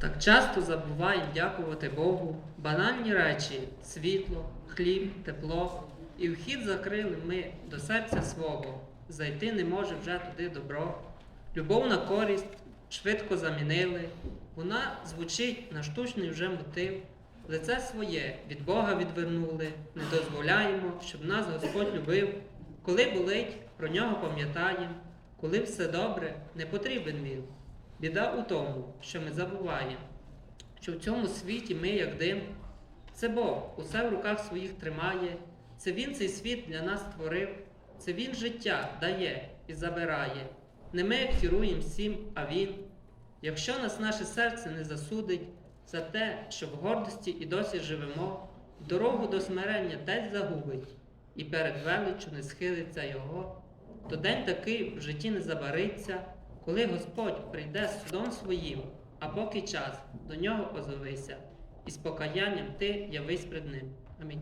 Так часто забуваємо дякувати Богу, банальні речі, світло, хліб, тепло, і вхід закрили ми до серця свого, зайти не може вже туди добро. Любов на користь швидко замінили, вона звучить на штучний вже мотив. Лице своє від Бога відвернули, не дозволяємо, щоб нас Господь любив. Коли болить, про нього пам'ятаємо, коли все добре, не потрібен він. Біда у тому, що ми забуваємо, що в цьому світі ми, як дим, це Бог усе в руках своїх тримає, це Він цей світ для нас створив, це Він життя дає і забирає. Не ми керуємо всім, а Він. Якщо нас наше серце не засудить за те, що в гордості і досі живемо, дорогу до смирення теж загубить, і перед величчю не схилиться Його, то день такий в житті не забариться, коли Господь прийде з судом своїм, а поки час до нього озовися, і з покаянням ти явись пред ним. Амінь.